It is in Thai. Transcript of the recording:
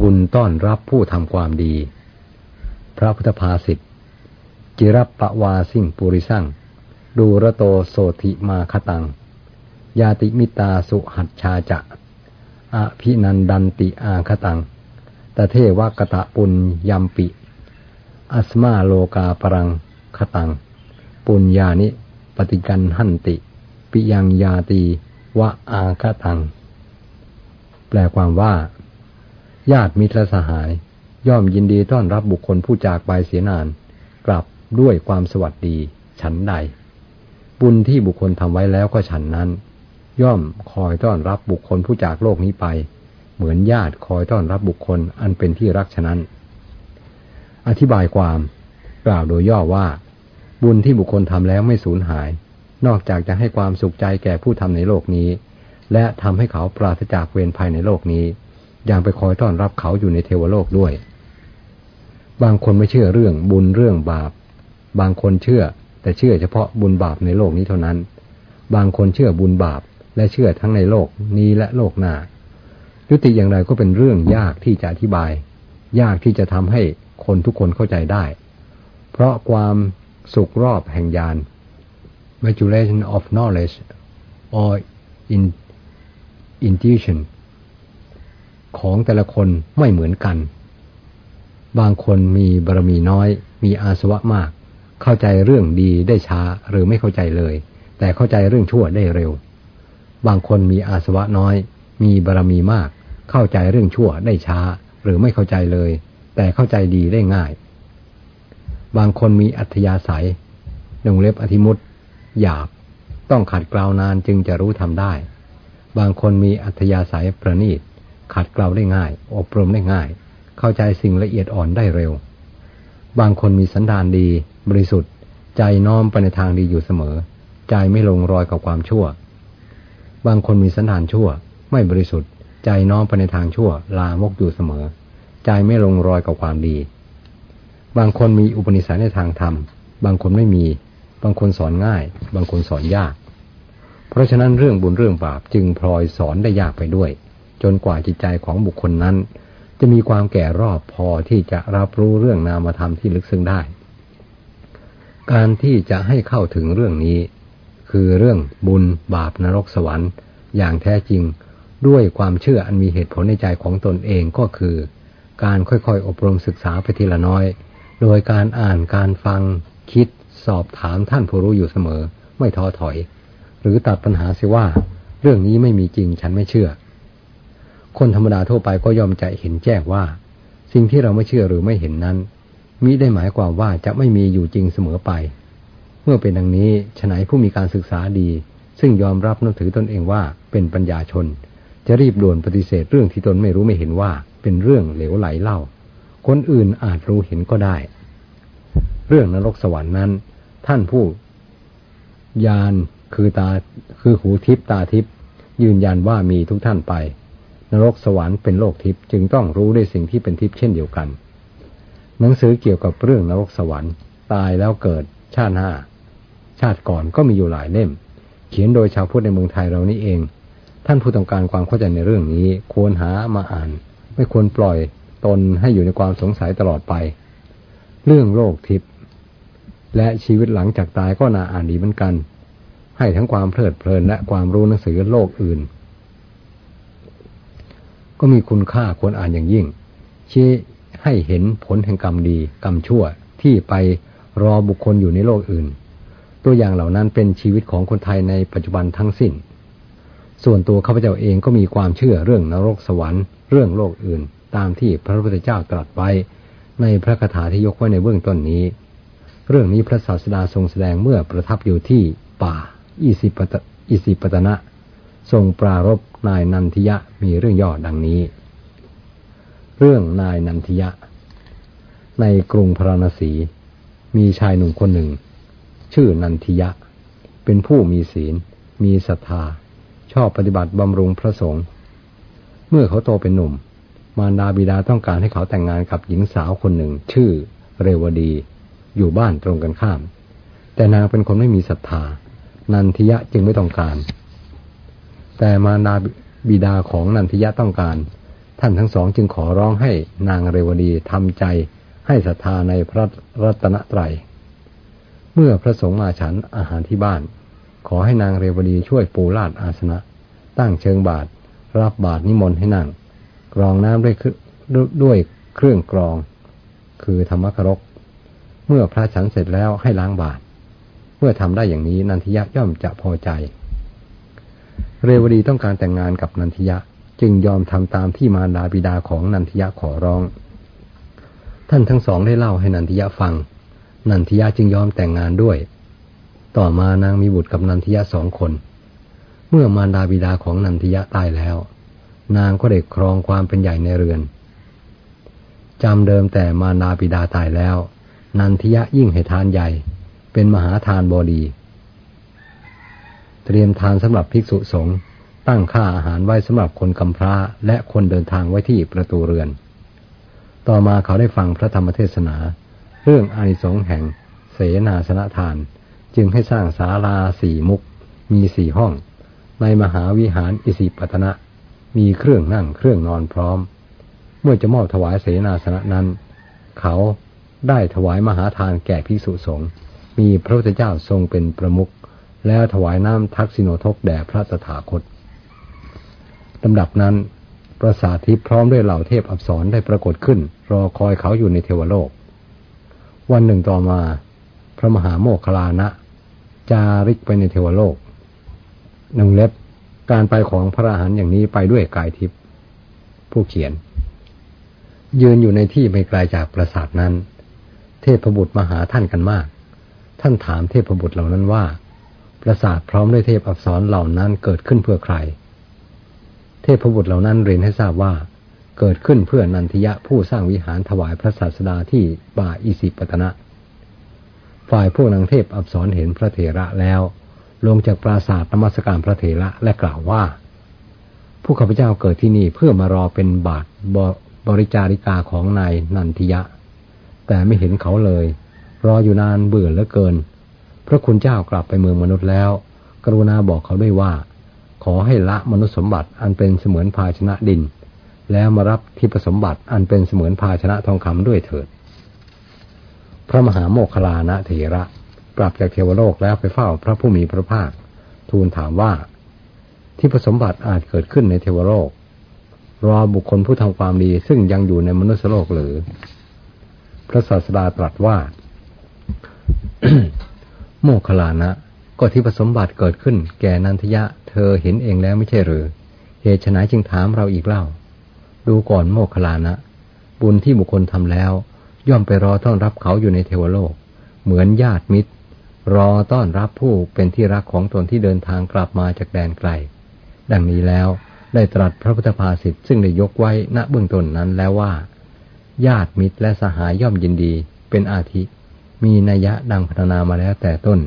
บุญต้อนรับผู้ทำความดี พระพุทธภาษิตจิรปปวาสิ่งปุริสั่งดูระโตโสธิมาคตัง ยาติมิตาสุหัดชาจะอภินันดันติอาคตังตเทวกตะปุญยัมปิ อัสมาโลกาปรังคตัง ปุญญานิ ปฏิกันหันติ ปิยังยาตีวะอาคตัง แปลความว่า ญาติมิตรสหาย ย่อมยินดีต้อนรับบุคคลผู้จากไปเสียนาน กลับด้วยความสวัสดี ฉันใด บุญที่บุคคลทำไว้แล้วก็ฉันนั้น ย่อมคอยต้อนรับบุคคลผู้จากโลกนี้ไป เหมือนญาติคอยต้อนรับบุคคลอันเป็นที่รักฉะนั้น อธิบายความกล่าวโดยย่อว่า บุญที่บุคคลทำแล้วไม่สูญหาย นอกจากจะให้ความสุขใจแก่ผู้ทำในโลกนี้ และทำให้เขาปราศจากเวรภัยในโลกนี้ ยังไปคอยต้อนรับเขาอยู่ในเทวโลกด้วย บางคนไม่เชื่อเรื่องบุญเรื่องบาป บางคนเชื่อ แต่เชื่อเฉพาะบุญบาปในโลกนี้เท่านั้น บางคนเชื่อบุญบาปและเชื่อทั้งในโลกนี้และโลกหน้า ยุติอย่างไรก็เป็นเรื่องยากที่จะอธิบาย ยากที่จะทำให้คนทุกคนเข้าใจได้ เพราะความสุขรอบแห่งญาณ maturation of knowledge or in intuition ของแต่ละคนไม่เหมือนกัน บางคนมีบารมีน้อย มีอาสวะมาก เข้าใจเรื่องดีได้ช้าหรือไม่เข้าใจเลย แต่เข้าใจเรื่องชั่วได้เร็ว บางคนมีอาสวะน้อย มีบารมีมาก เข้าใจเรื่องชั่วได้ช้า หรือไม่เข้าใจเลย แต่เข้าใจดีได้ง่าย บางคนมีอัธยาศัยลงเล็บอธิมุตหยาบ ต้องขัดกลาวนานจึงจะรู้ทำได้ บางคนมีอัธยาศัยประณีต ขัดเกลาได้ง่าย อบรมได้ง่าย เข้าใจสิ่งละเอียดอ่อนได้เร็ว บางคนมีสันดานดี บริสุทธิ์ ใจน้อมไปในทางดีอยู่เสมอ ใจไม่ลงรอยกับความชั่ว บางคนมีสันดานชั่ว ไม่บริสุทธิ์ ใจน้อมไปในทางชั่ว ลามกอยู่เสมอ ใจไม่ลงรอยกับความดี บางคนมีอุปนิสัยในทางธรรม บางคนไม่มี บางคนสอนง่าย บางคนสอนยาก เพราะฉะนั้นเรื่องบุญเรื่องบาปจึงพลอยสอนได้ยากไปด้วย จนกว่าจิตใจของบุคคลนั้น จะมีความแก่รอบพอที่จะรับรู้เรื่องนามธรรมที่ลึกซึ้งได้ การที่จะให้เข้าถึงเรื่องนี้ คือเรื่องบุญบาปนรกสวรรค์ อย่างแท้จริง ด้วยความเชื่ออันมีเหตุผลในใจของตนเองก็คือ การค่อยๆอบรมศึกษาไปทีละน้อย โดยการอ่านการฟังคิดสอบถามท่านผู้รู้อยู่เสมอ ไม่ท้อถอย หรือตัดปัญหาเสียว่า เรื่องนี้ไม่มีจริงฉันไม่เชื่อ คนธรรมดาทั่วไปก็ยอมใจเห็นแจ้งว่า สิ่งที่เราไม่เชื่อหรือไม่เห็นนั้นมิได้หมายความว่าจะไม่มีอยู่จริงเสมอไป เมื่อเป็นดังนี้ฉนัยผู้มีการศึกษาดี ซึ่งยอมรับนับถือตนเองว่าเป็นปัญญาชน จะรีบด่วนปฏิเสธเรื่องที่ตนไม่รู้ไม่เห็นว่าเป็นเรื่องเหลวไหลเล่า คนอื่นอาจรู้เห็นก็ได้ เรื่องนรกสวรรค์นั้น ท่านผู้ยานคือตาคือหูทิพตาทิพยืนยันว่ามีทุกท่านไป นรกสวรรค์เป็นโลกทิพย์จึงต้องรู้ในสิ่งที่เป็นทิพย์เช่นเดียวกัน หนังสือเกี่ยวกับเรื่องนรกสวรรค์ ตายแล้วเกิด ชาติหน้า ชาติก่อนก็มีอยู่หลายเล่ม เขียนโดยชาวพุทธในเมืองไทยเรานี่เอง ท่านผู้ต้องการความเข้าใจในเรื่องนี้ ควรหามาอ่าน ไม่ควรปล่อยตนให้อยู่ในความสงสัยตลอดไป เรื่องโลกทิพย์และชีวิตหลังจากตายก็น่าอ่านดีเหมือนกัน ให้ทั้งความเพลิดเพลินและความรู้หนังสือโลกอื่น ก็มีคุณค่าควรอ่านอย่างยิ่ง ชี้ให้เห็นผลแห่งกรรมดีกรรมชั่วที่ไปรอบุคคลอยู่ในโลกอื่น ตัวอย่างเหล่านั้นเป็นชีวิตของคนไทยในปัจจุบันทั้งสิ้น ส่วนตัวข้าพเจ้าเองก็มีความเชื่อเรื่องนรกสวรรค์ เรื่องโลกอื่น ตามที่พระพุทธเจ้าตรัสไว้ในพระคาถาที่ยกไว้ในเบื้องต้นนี้ เรื่องนี้พระศาสดาทรงแสดงเมื่อประทับอยู่ที่ป่าอิสิปตอิสิปตนะ ทรงปรารบนายนันทิยะมีเรื่องย่อดังนี้ เรื่องนายนันทิยะ ในกรุงพราณสี มีชายหนุ่มคนหนึ่ง ชื่อนันทิยะ เป็นผู้มีศีล มีศรัทธา ชอบปฏิบัติบำรุงพระสงฆ์เมื่อเขาโตเป็นหนุ่ม มารดาบิดาต้องการให้เขาแต่งงานกับหญิงสาวคนหนึ่ง ชื่อเรวดี อยู่บ้านตรงกันข้าม แต่นางเป็นคนไม่มีศรัทธา นันทิยะจึงไม่ต้องการ แต่มารดาบิดาของนันทิยะต้องการ ท่านทั้งสองจึงขอร้องให้นางเรวดีทำใจให้ศรัทธาในพระรัตนตรัย เมื่อพระสงฆ์มาฉันอาหารที่บ้าน ขอให้นางเรวดีช่วยปูลาดอาสนะ ตั้งเชิงบาท รับบาทนิมนต์ให้นั่ง กรองน้ำด้วยด้วยเครื่องกรอง คือธรรมครก เมื่อพระฉันเสร็จแล้วให้ล้างบาท เมื่อทำได้อย่างนี้นันทิยะย่อมจะพอใจ เรวดีต้องการแต่งงานกับนันทิยะ จึงยอมทำตามที่มารดาบิดาของนันทิยะขอร้อง ท่านทั้งสองได้เล่าให้นันทิยะฟัง นันทิยะจึงยอมแต่งงานด้วย ต่อมานางมีบุตรกับนันทิยะสองคน เมื่อมารดาบิดาของนันทิยะตายแล้ว นางก็ได้ครองความเป็นใหญ่ในเรือนจำเดิมแต่มารดาบิดาตายแล้ว นันทิยะยิ่งให้ทานใหญ่ เป็นมหาทานบดี เตรียมทานสำหรับภิกษุสงฆ์ตั้งค่าอาหารไว้สำหรับคนกำพร้าและคนเดินทางไว้ที่ประตูเรือน ต่อมาเขาได้ฟังพระธรรมเทศนา เรื่องอานิสงส์แห่ง เสนาสนะทาน จึงให้สร้างศาลาสี่มุก มีสี่ห้อง ในมหาวิหารอิสิปตนะ มีเครื่องนั่งเครื่องนอนพร้อม เมื่อจะมอบถวายเสนาสนะนั้น เขาได้ถวายมหาทานแก่ภิกษุสงฆ์มีพระพุทธเจ้าทรงเป็นประมุข แล้วถวายน้ำทักษิโนทกแด่พระตถาคตลำดับนั้นปราสาททิพย์พร้อมด้วยเหล่าเทพอับสรได้ปรากฏขึ้น รอคอยเขาอยู่ในเทวโลก วันหนึ่งต่อมา พระมหาโมคคลานะ จาริกไปในเทวโลกหนึ่งเล็บการไปของพระอรหันต์อย่างนี้ไปด้วยกายทิพย์ผู้เขียน ยืนอยู่ในที่ไม่ไกลาจากปราสาทนั้น เทพบุตรมาหาท่านกันมาก ท่านถามเทพบุตรเหล่านั้นว่า ปราสาทพร้อมด้วยเทพอับสรเหล่านั้นเกิดขึ้นเพื่อใคร เทพบุตรเหล่านั้นเรียนให้ทราบว่า เกิดขึ้นเพื่อนันทิยะผู้สร้างวิหารถวายพระศาสดาที่ป่าอิสิปตนะ ฝ่ายพวกนางเทพอับสรเห็นพระเถระแล้ว ลงจากปราสาทนมัสการพระเถระและกล่าวว่า ผู้ข้าพเจ้าเกิดที่นี่เพื่อมารอเป็นบาทบบริจาริกาของนายนันทิยะ แต่ไม่เห็นเขาเลย รออยู่นานเบื่อเหลือเกิน พระคุณเจ้ากลับไปเมืองมนุษย์แล้ว กรุณาบอกเขาด้วยว่า ขอให้ละมนุษย์สมบัติอันเป็นเสมือนภาชนะดิน แล้วมารับทิพสมบัติอันเป็นเสมือนภาชนะทองคำด้วยเถิด พระมหาโมคลานะเถระกลับจากเทวโลกแล้วไปเฝ้าพระผู้มีพระภาค ทูลถามว่าทิพสมบัติอาจเกิดขึ้นในเทวโลก รอบุคคลผู้ทำความดีซึ่งยังอยู่ในมนุษยโลกหรือ พระศาสดาตรัสว่า โมคลานะ ก็ที่ผสมบัติเกิดขึ้น แก่นันทยะ เธอเห็นเองแล้วไม่ใช่หรือ เหตุฉนัยจึงถามเราอีกเล่า ดูก่อนโมคลานะ บุญที่บุคคลทำแล้ว ย่อมไปรอต้อนรับเขาอยู่ในเทวโลก เหมือนญาติมิตร รอต้อนรับผู้เป็นที่รักของตนที่เดินทางกลับมาจากแดนไกล ดังนี้แล้วได้ตรัสพระพุทธภาษิตซึ่งได้ยกไว้ณเบื้องต้นนั้นแล้วว่า ญาติมิตรและสหายย่อมยินดีเป็นอาทิ มีนัยยะดังพัฒนามาแล้วแต่ต้น